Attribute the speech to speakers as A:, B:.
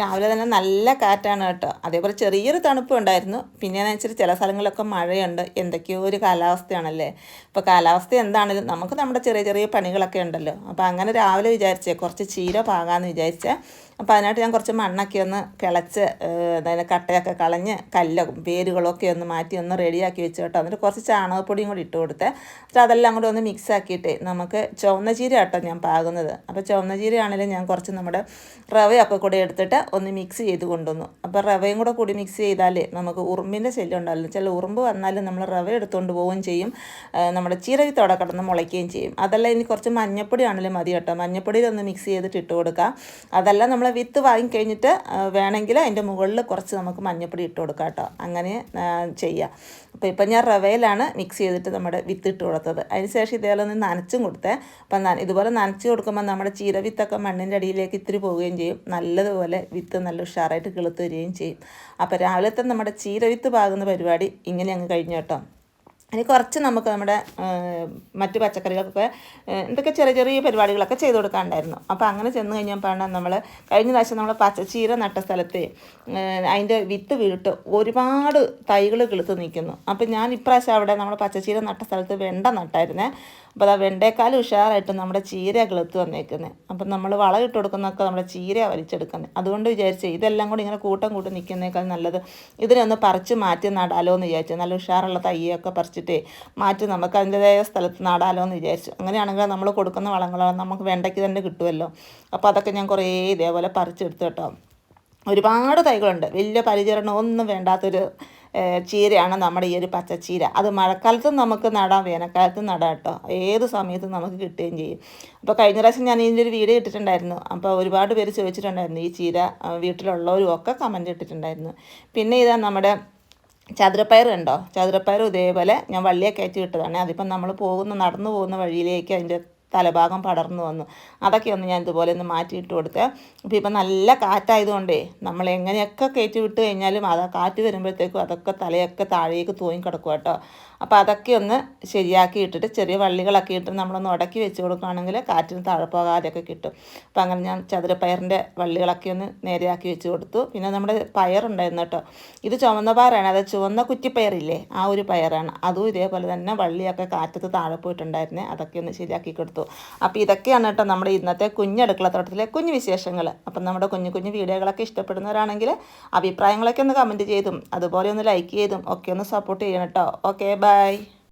A: രാവിലെ തന്നെ നല്ല കാറ്റാണ് കേട്ടോ. അതേപോലെ ചെറിയൊരു തണുപ്പ് ഉണ്ടായിരുന്നു. പിന്നെ വെച്ചാൽ ചില സ്ഥലങ്ങളിലൊക്കെ മഴയുണ്ട്. എന്തൊക്കെയോ ഒരു കാലാവസ്ഥയാണല്ലേ? ഇപ്പോൾ കാലാവസ്ഥ എന്താണെങ്കിലും നമുക്ക് നമ്മുടെ ചെറിയ ചെറിയ പണികളൊക്കെ ഉണ്ടല്ലോ. അപ്പോൾ അങ്ങനെ രാവിലെ വിചാരിച്ചേ കുറച്ച് ചീര പാകാമെന്ന് വിചാരിച്ചേ. അപ്പോൾ അതിനായിട്ട് ഞാൻ കുറച്ച് മണ്ണൊക്കെ ഒന്ന് കിളച്ച് അതായത് കട്ടയൊക്കെ കളഞ്ഞ് കല്ലും വേരുകളൊക്കെ ഒന്ന് മാറ്റി ഒന്ന് റെഡിയാക്കി വെച്ച് കേട്ടോ. എന്നിട്ട് കുറച്ച് ചാണകപ്പൊടിയും കൂടി ഇട്ട് കൊടുത്ത് എന്നിട്ട് അതെല്ലാം കൂടി ഒന്ന് മിക്സ് ആക്കിയിട്ട് നമുക്ക് ചുവന്ന ചീര കേട്ടോ ഞാൻ പാകുന്നത്. അപ്പോൾ ചുവന്ന ചീരയാണെങ്കിലും ഞാൻ കുറച്ച് നമ്മുടെ റവയൊക്കെ കൂടി എടുത്തിട്ട് ഒന്ന് മിക്സ് ചെയ്ത് കൊണ്ടുവന്നു. അപ്പോൾ റവയും കൂടെ കൂടി മിക്സ് ചെയ്താൽ നമുക്ക് ഉറുമ്പിന്റെ ശല്യം ഉണ്ടാവില്ല. ചില ഉറുമ്പ് വന്നാലും നമ്മൾ റവ എടുത്തുകൊണ്ട് പോവുകയും ചെയ്യും. നമ്മുടെ ചീരവിത്തോടെ കിടന്ന് മുളയ്ക്കുകയും ചെയ്യും. അതെല്ലാം ഇനി കുറച്ച് മഞ്ഞപ്പൊടി ആണെങ്കിലും മതി കേട്ടോ. മഞ്ഞപ്പൊടിയിൽ ഒന്ന് മിക്സ് ചെയ്തിട്ട് ഇട്ട് കൊടുക്കുക അതെല്ലാം നമ്മൾ വിത്ത് വാങ്ങിക്കഴിഞ്ഞിട്ട് വേണമെങ്കിൽ അതിന്റെ മുകളിൽ കുറച്ച് നമുക്ക് മഞ്ഞപ്പൊടി ഇട്ട് കൊടുക്കാം കേട്ടോ. അങ്ങനെ ചെയ്യാം. അപ്പോൾ ഇപ്പം ഞാൻ റവയിലാണ് മിക്സ് ചെയ്തിട്ട് നമ്മുടെ വിത്ത് ഇട്ട് കൊടുത്തത്. അതിനുശേഷം ഇതേപോലെ ഒന്ന് നനച്ചും കൊടുത്തേ. അപ്പം ഇതുപോലെ നനച്ച് കൊടുക്കുമ്പോൾ നമ്മുടെ ചീര വിത്തൊക്കെ മണ്ണിന്റെ അടിയിലേക്ക് ഇത്തിരി പോവുകയും ചെയ്യും. നല്ലതുപോലെ വിത്ത് നല്ല ഉഷാറായിട്ട് കിളുത്ത് വരികയും ചെയ്യും. അപ്പോൾ രാവിലത്തെ നമ്മുടെ ചീര വിത്ത് പാകുന്ന പരിപാടി ഇങ്ങനെ അങ്ങ് കഴിഞ്ഞു കേട്ടോ. ഇനി കുറച്ച് നമുക്ക് നമ്മുടെ മറ്റ് പച്ചക്കറികൾക്കൊക്കെ എന്തൊക്കെ ചെറിയ ചെറിയ പരിപാടികളൊക്കെ ചെയ്ത് കൊടുക്കാണ്ടായിരുന്നു അപ്പോൾ അങ്ങനെ ചെന്ന് കഴിഞ്ഞപ്പോഴാണ് നമ്മൾ കഴിഞ്ഞ പ്രാവശ്യം നമ്മൾ പച്ചച്ചീര നട്ട സ്ഥലത്ത് അതിന്റെ വിത്ത് വീട്ട് ഒരുപാട് തൈകൾ കിളുത്ത് നിൽക്കുന്നു. അപ്പോൾ ഞാൻ ഇപ്രാവശ്യം അവിടെ നമ്മൾ പച്ചച്ചീര നട്ട സ്ഥലത്ത് വെണ്ട നട്ടായിരുന്നേ. അപ്പോൾ അതാ വെണ്ടേക്കാൽ ഉഷാറായിട്ട് നമ്മുടെ ചീര കിളുത്ത് വന്നേക്കുന്നത് അപ്പം നമ്മൾ വളം ഇട്ട് കൊടുക്കുന്നതൊക്കെ നമ്മുടെ ചീര വലിച്ചെടുക്കുന്നത് അതുകൊണ്ട് വിചാരിച്ച് ഇതെല്ലാം കൂടി ഇങ്ങനെ കൂട്ടം കൂട്ടി നിൽക്കുന്നേക്കാൾ നല്ലത്. ഇതിനെ ഒന്ന് പറിച്ച് മാറ്റി നടാലോ എന്ന് വിചാരിച്ചു. നല്ല ഉഷാറുള്ള തയ്യൊക്കെ പറിച്ചിട്ടേ മാറ്റി നമുക്ക് അതിന്റെതായ സ്ഥലത്ത് നടാലോ എന്ന് വിചാരിച്ചു. അങ്ങനെയാണെങ്കിൽ നമ്മൾ കൊടുക്കുന്ന വളങ്ങളോ നമുക്ക് വെണ്ടയ്ക്ക് തന്നെ കിട്ടുമല്ലോ അപ്പോൾ അതൊക്കെ ഞാൻ കുറേ ഇതേപോലെ പറിച്ചെടുത്തു കേട്ടോ. ഒരുപാട് തൈകളുണ്ട്. വലിയ പരിചരണം ഒന്നും വേണ്ടാത്തൊരു ചീരയാണ് നമ്മുടെ ഈ ഒരു പച്ചച്ചീര. അത് മഴക്കാലത്തും നമുക്ക് നടാം വേനൽക്കാലത്തും നടാം കേട്ടോ. ഏത് സമയത്തും നമുക്ക് കിട്ടുകയും ചെയ്യും. അപ്പോൾ കഴിഞ്ഞ പ്രാവശ്യം ഞാൻ ഇതിന്റെ ഒരു വീഡിയോ ഇട്ടിട്ടുണ്ടായിരുന്നു. അപ്പോൾ ഒരുപാട് പേര് ചോദിച്ചിട്ടുണ്ടായിരുന്നു ഈ ചീര വീട്ടിലുള്ളവരും ഒക്കെ കമന്റ് ഇട്ടിട്ടുണ്ടായിരുന്നു. പിന്നെ ഇതാ നമ്മുടെ ചതുരപ്പയർ കണ്ടോ? ചതുരപ്പയർ ഇതേപോലെ ഞാൻ വള്ളിയെ കയറ്റി വിട്ടതാണ് അതിപ്പം നമ്മൾ പോകുന്ന നടന്നു പോകുന്ന വഴിയിലേക്ക് അതിന്റെ തലഭാഗം പടർന്നു വന്നു. അതൊക്കെ ഒന്ന് ഞാൻ ഇതുപോലെ ഒന്ന് മാറ്റിയിട്ട് കൊടുത്തേ. അപ്പോൾ ഇപ്പം നല്ല കാറ്റായതുകൊണ്ടേ നമ്മൾ എങ്ങനെയൊക്കെ കയറ്റി വിട്ട് കഴിഞ്ഞാലും അത് കാറ്റ് വരുമ്പോഴത്തേക്കും അതൊക്കെ തലയൊക്കെ താഴേക്ക് തൂങ്ങി കിടക്കും കേട്ടോ. അപ്പോൾ അതൊക്കെ ഒന്ന് ശരിയാക്കി ഇട്ടിട്ട് ചെറിയ വള്ളികളൊക്കെ ഇട്ട് നമ്മളൊന്ന് ഉടക്കി വെച്ച് കൊടുക്കുകയാണെങ്കിൽ കാറ്റിന് താഴെ പോകാതെയൊക്കെ കിട്ടും. അപ്പോൾ അങ്ങനെ ഞാൻ ചതുരപ്പയറിന്റെ വള്ളികളൊക്കെ ഒന്ന് നേരെയാക്കി വെച്ച് കൊടുത്തു. പിന്നെ നമ്മുടെ പയറുണ്ടായിരുന്നു കേട്ടോ. ഇത് ചുവന്ന പയറാണ്. അത് ചുവന്ന കുറ്റിപ്പയറില്ലേ? ആ ഒരു പയറാണ്. അതും ഇതേപോലെ തന്നെ വള്ളിയൊക്കെ കാറ്റത്ത് താഴെ പോയിട്ടുണ്ടായിരുന്നേ. അതൊക്കെ ഒന്ന് ശരിയാക്കി കൊടുത്തു. അപ്പോൾ ഇതൊക്കെയാണ് കേട്ടോ നമ്മുടെ ഇന്നത്തെ കുഞ്ഞടുക്കള തോട്ടത്തിലെ കുഞ്ഞു വിശേഷങ്ങൾ. അപ്പം നമ്മുടെ കുഞ്ഞു കുഞ്ഞു വീഡിയോകളൊക്കെ ഇഷ്ടപ്പെടുന്നവരാണെങ്കിൽ അഭിപ്രായങ്ങളൊക്കെ ഒന്ന് കമന്റ് ചെയ്തും അതുപോലെ ഒന്ന് ലൈക്ക് ചെയ്തും ഒക്കെ ഒന്ന് സപ്പോർട്ട് ചെയ്യണം കേട്ടോ. Okay bye